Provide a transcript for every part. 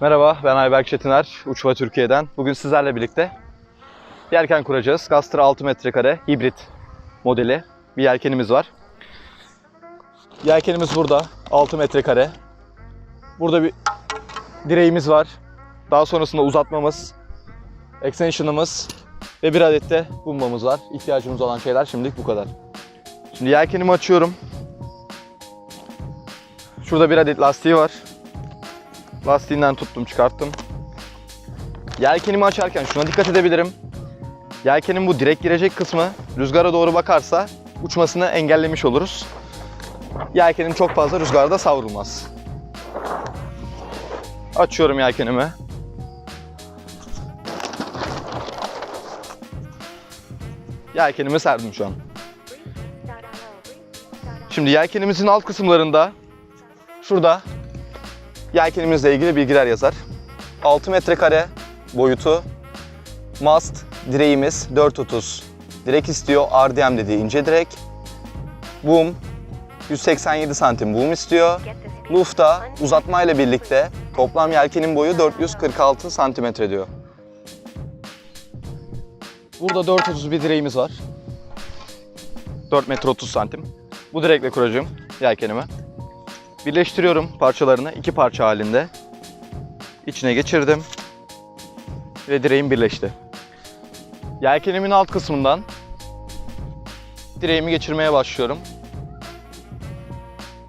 Merhaba, ben Ayberk Çetiner, Uçma Türkiye'den. Bugün sizlerle birlikte yelken kuracağız. Gastra 6 metrekare hibrit modeli bir yelkenimiz var. Yelkenimiz burada, 6 metrekare. Burada bir direğimiz var. Daha sonrasında uzatmamız, extension'ımız ve bir adet de bombamız var. İhtiyacımız olan şeyler şimdilik bu kadar. Şimdi yelkenimi açıyorum. Şurada bir adet lastiği var. Lastiğinden tuttum çıkarttım. Yelkenimi açarken şuna dikkat edebilirim. Yelkenin bu direk girecek kısmı rüzgara doğru bakarsa uçmasını engellemiş oluruz. Yelkenin çok fazla rüzgarda savrulmaz. Açıyorum yelkenimi. Yelkenimi serdim şu an. Şimdi yelkenimizin alt kısımlarında şurada yelkenimizle ilgili bilgiler yazar. 6 metrekare boyutu, mast, direğimiz 430 direk istiyor. RDM dediği ince direk. Boom 187 santim boom istiyor. Lufta uzatmayla birlikte toplam yelkenin boyu 446 santimetre diyor. Burada 430 bir direğimiz var. 4 metre 30 santim. Bu direkle kuracağım yelkenimi. Birleştiriyorum parçalarını iki parça halinde. İçine geçirdim. Ve direğim birleşti. Yelkenimin alt kısmından direğimi geçirmeye başlıyorum.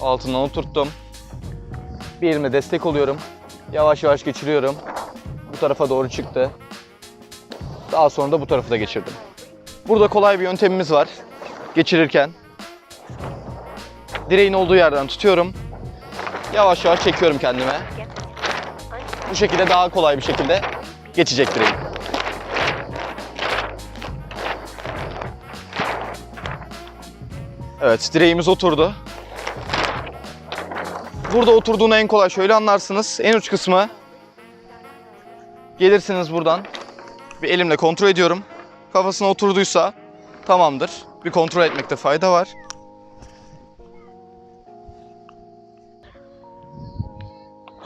Altından oturttum. Bir elimle destek oluyorum. Yavaş yavaş geçiriyorum. Bu tarafa doğru çıktı. Daha sonra da bu tarafı da geçirdim. Burada kolay bir yöntemimiz var. Geçirirken direğin olduğu yerden tutuyorum. Yavaş yavaş çekiyorum kendime. Bu şekilde daha kolay bir şekilde geçecek direğim. Evet, direğimiz oturdu. Burada oturduğunu en kolay şöyle anlarsınız. En uç kısmı gelirsiniz buradan. Bir elimle kontrol ediyorum. Kafasına oturduysa tamamdır. Bir kontrol etmekte fayda var.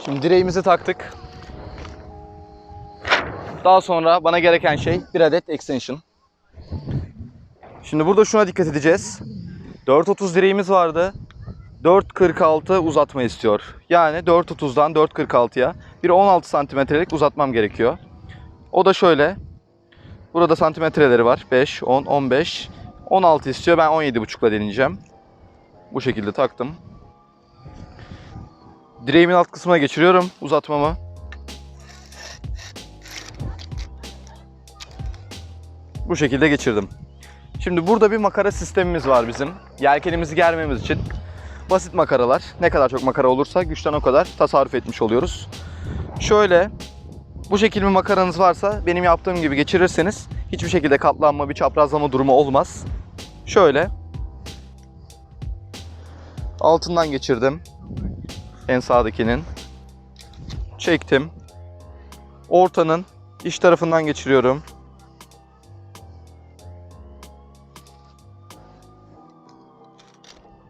Şimdi direğimizi taktık. Daha sonra bana gereken şey bir adet extension. Şimdi burada şuna dikkat edeceğiz. 4.30 direğimiz vardı. 4.46 uzatma istiyor. Yani 4.30'dan 4.46'ya bir 16 santimetrelik uzatmam gerekiyor. O da şöyle. Burada santimetreleri var. 5, 10, 15, 16 istiyor. Ben 17.5'la deneyeceğim. Bu şekilde taktım. Direğimin alt kısmına geçiriyorum uzatmamı. Bu şekilde geçirdim. Şimdi burada bir makara sistemimiz var bizim. Yelkenimizi germemiz için. Basit makaralar. Ne kadar çok makara olursa güçten o kadar tasarruf etmiş oluyoruz. Şöyle bu şekilde bir makaranız varsa benim yaptığım gibi geçirirseniz hiçbir şekilde katlanma, bir çaprazlama durumu olmaz. Şöyle altından geçirdim en sağdakinin. Çektim. Ortanın iç tarafından geçiriyorum.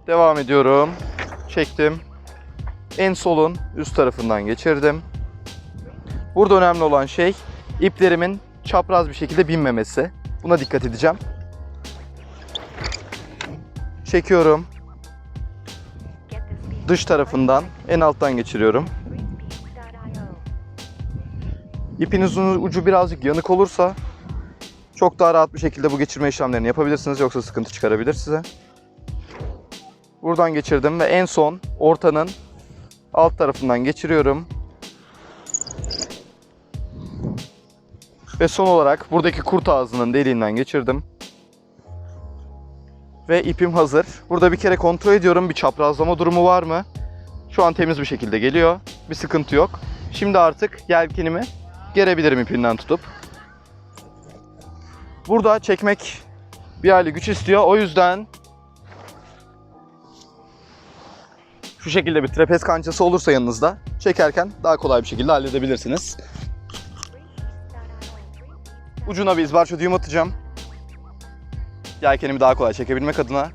Devam ediyorum. Çektim. En solun üst tarafından geçirdim. Burada önemli olan şey iplerimin çapraz bir şekilde binmemesi. Buna dikkat edeceğim. Çekiyorum dış tarafından en alttan geçiriyorum. İpinizin ucu birazcık yanık olursa çok daha rahat bir şekilde bu geçirme işlemlerini yapabilirsiniz yoksa sıkıntı çıkarabilir size. Buradan geçirdim ve en son ortanın alt tarafından geçiriyorum. Ve son olarak buradaki kurt ağzının deliğinden geçirdim. Ve ipim hazır. Burada bir kere kontrol ediyorum bir çaprazlama durumu var mı? Şu an temiz bir şekilde geliyor. Bir sıkıntı yok. Şimdi artık yelkenimi gerebilirim ipinden tutup. Burada çekmek bir hali güç istiyor. O yüzden şu şekilde bir trapez kançası olursa yanınızda çekerken daha kolay bir şekilde halledebilirsiniz. Ucuna bir izbarço düğüm atacağım. Yelkenimi daha kolay çekebilmek adına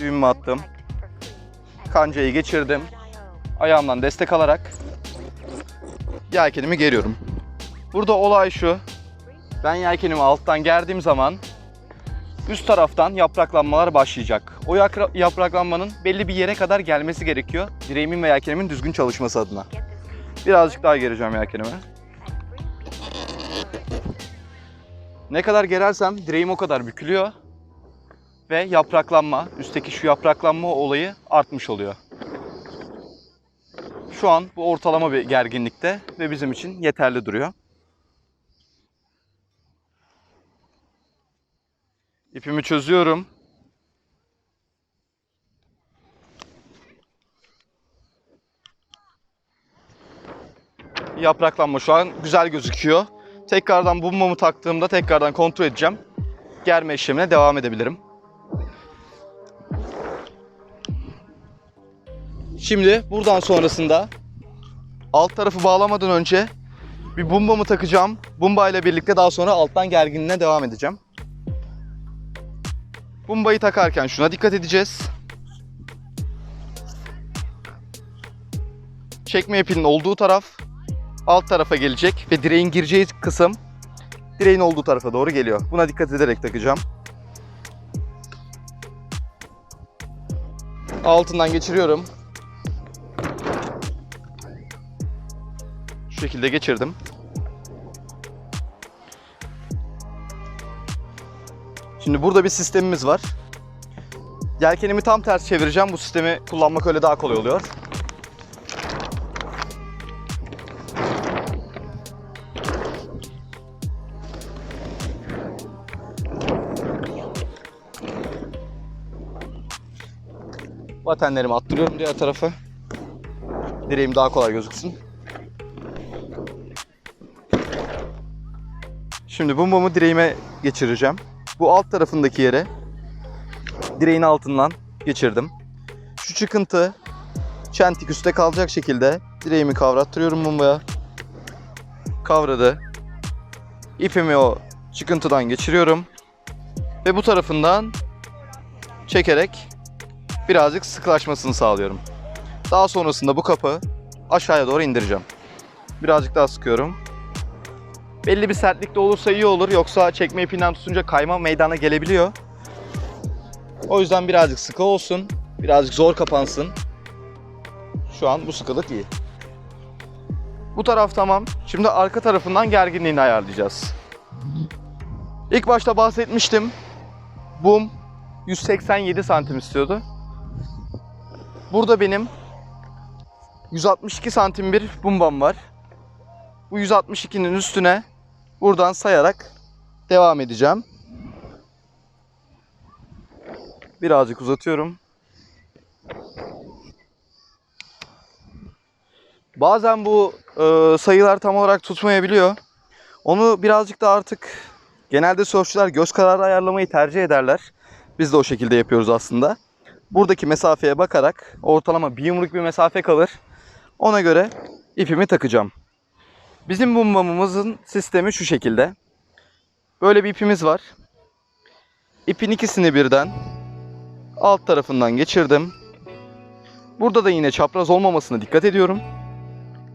düğümümü attım. kancayı geçirdim. Ayağımdan destek alarak yelkenimi geriyorum. Burada olay şu. Ben yelkenimi alttan gerdiğim zaman üst taraftan yapraklanmalar başlayacak. O yapraklanmanın belli bir yere kadar gelmesi gerekiyor. Direğimin ve yelkenimin düzgün çalışması adına. Birazcık daha gereceğim yelkenimi. Ne kadar gerersem direğim o kadar bükülüyor. Ve yapraklanma, üstteki şu yapraklanma olayı artmış oluyor. Şu an bu ortalama bir gerginlikte ve bizim için yeterli duruyor. İpimi çözüyorum. Yapraklanma şu an güzel gözüküyor. Tekrardan bumbamı taktığımda tekrardan kontrol edeceğim. Germe işlemine devam edebilirim. Şimdi buradan sonrasında alt tarafı bağlamadan önce bir bumbamı takacağım. Bumba ile birlikte daha sonra alttan gerginliğine devam edeceğim. Bumbayı takarken şuna dikkat edeceğiz. Çekme ipinin olduğu taraf alt tarafa gelecek ve direğin gireceği kısım direğin olduğu tarafa doğru geliyor. Buna dikkat ederek takacağım. Altından geçiriyorum. Şu şekilde geçirdim. Şimdi burada bir sistemimiz var. Yelkenimi tam ters çevireceğim. Bu sistemi kullanmak öyle daha kolay oluyor. Batenlerimi attırıyorum diğer tarafa. Direğim daha kolay gözüksün. Şimdi bu direğime geçireceğim. Bu alt tarafındaki yere direğin altından geçirdim. Şu çıkıntı çentik üstte kalacak şekilde direğimi kavrattırıyorum mumaya. Kavradı. İpimi o çıkıntıdan geçiriyorum. Ve bu tarafından çekerek birazcık sıklaşmasını sağlıyorum. Daha sonrasında bu kapı aşağıya doğru indireceğim. Birazcık daha sıkıyorum. Belli bir sertlikte olursa iyi olur. Yoksa çekme ipinden tutunca kayma meydana gelebiliyor. O yüzden birazcık sıkı olsun. Birazcık zor kapansın. Şu an bu sıkılık iyi. Bu taraf tamam. Şimdi arka tarafından gerginliğini ayarlayacağız. İlk başta bahsetmiştim. Bum 187 santim istiyordu. Burada benim 162 santim bir bumbam var. Bu 162'nin üstüne buradan sayarak devam edeceğim. Birazcık uzatıyorum. Bazen bu e, sayılar tam olarak tutmayabiliyor. Onu birazcık da artık genelde sörfçüler göz kararı ayarlamayı tercih ederler. Biz de o şekilde yapıyoruz aslında. Buradaki mesafeye bakarak ortalama bir yumruk bir mesafe kalır. Ona göre ipimi takacağım. Bizim bumbamımızın sistemi şu şekilde. Böyle bir ipimiz var. İpin ikisini birden alt tarafından geçirdim. Burada da yine çapraz olmamasına dikkat ediyorum.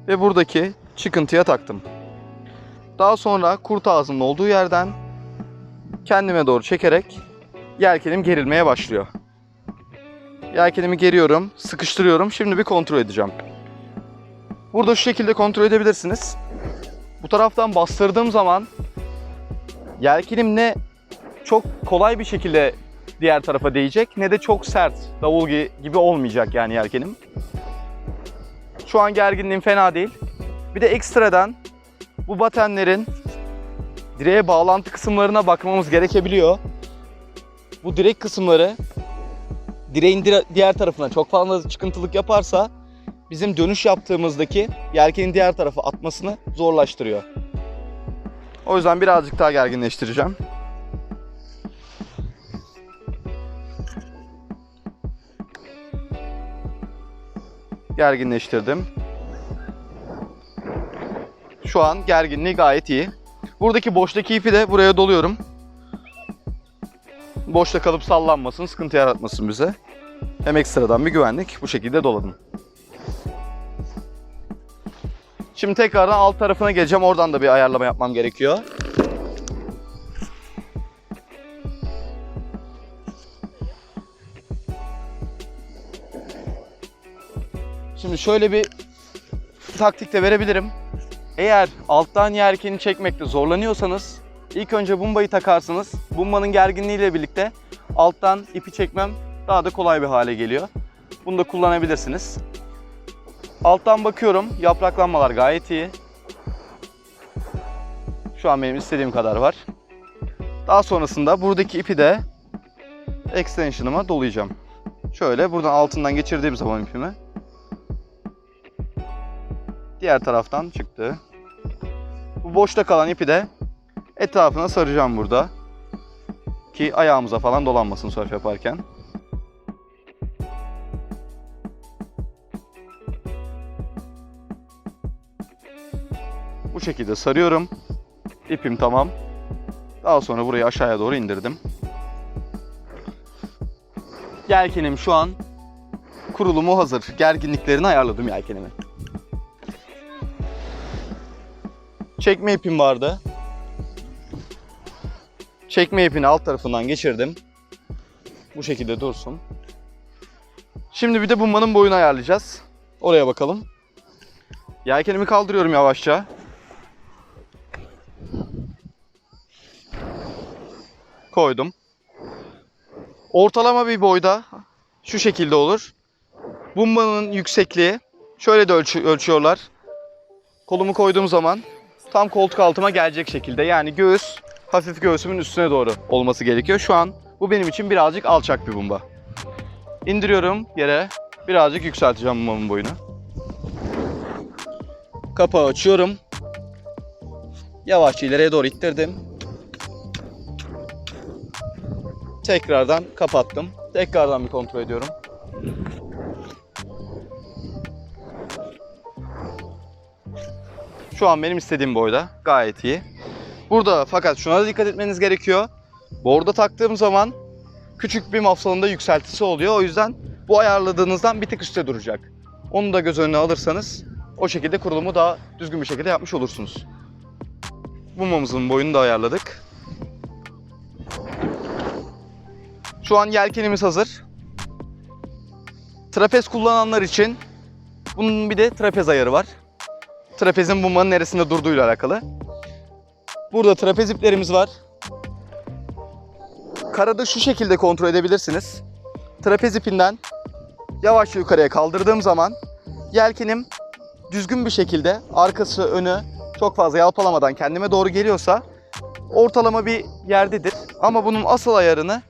Ve buradaki çıkıntıya taktım. Daha sonra kurt ağzının olduğu yerden kendime doğru çekerek yelkenim gerilmeye başlıyor. Yelkenimi geriyorum, sıkıştırıyorum. Şimdi bir kontrol edeceğim. Burada şu şekilde kontrol edebilirsiniz. Bu taraftan bastırdığım zaman yelkenim ne çok kolay bir şekilde diğer tarafa değecek ne de çok sert davul gi- gibi olmayacak yani yelkenim. Şu an gerginliğim fena değil. Bir de ekstradan bu batenlerin direğe bağlantı kısımlarına bakmamız gerekebiliyor. Bu direk kısımları direğin dire- diğer tarafına çok fazla çıkıntılık yaparsa bizim dönüş yaptığımızdaki yelkenin diğer tarafa atmasını zorlaştırıyor. O yüzden birazcık daha gerginleştireceğim. Gerginleştirdim. Şu an gerginliği gayet iyi. Buradaki boştaki ipi de buraya doluyorum. Boşta kalıp sallanmasın, sıkıntı yaratmasın bize. Hem ekstradan bir güvenlik. Bu şekilde doladım. Şimdi tekrardan alt tarafına geleceğim. Oradan da bir ayarlama yapmam gerekiyor. Şimdi şöyle bir taktik de verebilirim. Eğer alttan yelkeni çekmekte zorlanıyorsanız ilk önce bumbayı takarsınız. Bumbanın gerginliğiyle birlikte alttan ipi çekmem daha da kolay bir hale geliyor. Bunu da kullanabilirsiniz. Alttan bakıyorum. Yapraklanmalar gayet iyi. Şu an benim istediğim kadar var. Daha sonrasında buradaki ipi de extension'ıma dolayacağım. Şöyle buradan altından geçirdiğim zaman ipimi diğer taraftan çıktı. Bu boşta kalan ipi de etrafına saracağım burada. Ki ayağımıza falan dolanmasın surf yaparken. Şekilde sarıyorum. İpim tamam. Daha sonra burayı aşağıya doğru indirdim. Yelkenim şu an kurulumu hazır. Gerginliklerini ayarladım yelkenimi. Çekme ipim vardı. Çekme ipini alt tarafından geçirdim. Bu şekilde dursun. Şimdi bir de bumbanın boyunu ayarlayacağız. Oraya bakalım. Yelkenimi kaldırıyorum yavaşça. Koydum. Ortalama bir boyda şu şekilde olur. Bumbanın yüksekliği şöyle de ölçü- ölçüyorlar. Kolumu koyduğum zaman tam koltuk altıma gelecek şekilde. Yani göğüs hafif göğsümün üstüne doğru olması gerekiyor. Şu an bu benim için birazcık alçak bir bumba. İndiriyorum yere. Birazcık yükselteceğim bumbamın boyunu. Kapağı açıyorum. Yavaşça ileriye doğru ittirdim. Tekrardan kapattım. Tekrardan bir kontrol ediyorum. Şu an benim istediğim boyda. Gayet iyi. Burada fakat şuna da dikkat etmeniz gerekiyor. Borda taktığım zaman küçük bir mafsalında yükseltisi oluyor. O yüzden bu ayarladığınızdan bir tık üstte duracak. Onu da göz önüne alırsanız o şekilde kurulumu daha düzgün bir şekilde yapmış olursunuz. Bumamızın boyunu da ayarladık. Şu an yelkenimiz hazır. Trapez kullananlar için bunun bir de trapez ayarı var. Trapezin bumbanın neresinde durduğuyla alakalı. Burada trapez iplerimiz var. Karada şu şekilde kontrol edebilirsiniz. Trapez ipinden yavaşça yukarıya kaldırdığım zaman yelkenim düzgün bir şekilde arkası önü çok fazla yalpalamadan kendime doğru geliyorsa ortalama bir yerdedir. Ama bunun asıl ayarını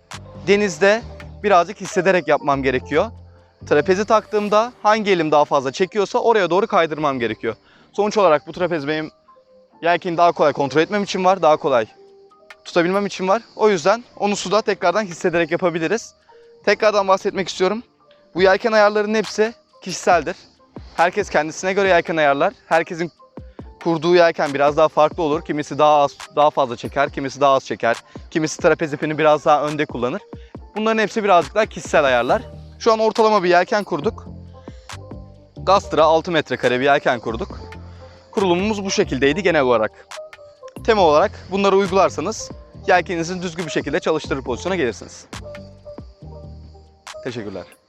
denizde birazcık hissederek yapmam gerekiyor. Trapezi taktığımda hangi elim daha fazla çekiyorsa oraya doğru kaydırmam gerekiyor. Sonuç olarak bu trapez benim yelkeni daha kolay kontrol etmem için var, daha kolay tutabilmem için var. O yüzden onu suda tekrardan hissederek yapabiliriz. Tekrardan bahsetmek istiyorum. Bu yelken ayarlarının hepsi kişiseldir. Herkes kendisine göre yelken ayarlar. Herkesin kurduğu yelken biraz daha farklı olur. Kimisi daha az, daha fazla çeker, kimisi daha az çeker. Kimisi trapez ipini biraz daha önde kullanır. Bunların hepsi birazcık daha kişisel ayarlar. Şu an ortalama bir yelken kurduk. Gastra 6 metrekare bir yelken kurduk. Kurulumumuz bu şekildeydi genel olarak. Tema olarak bunları uygularsanız yelkeninizin düzgün bir şekilde çalıştırır pozisyona gelirsiniz. Teşekkürler.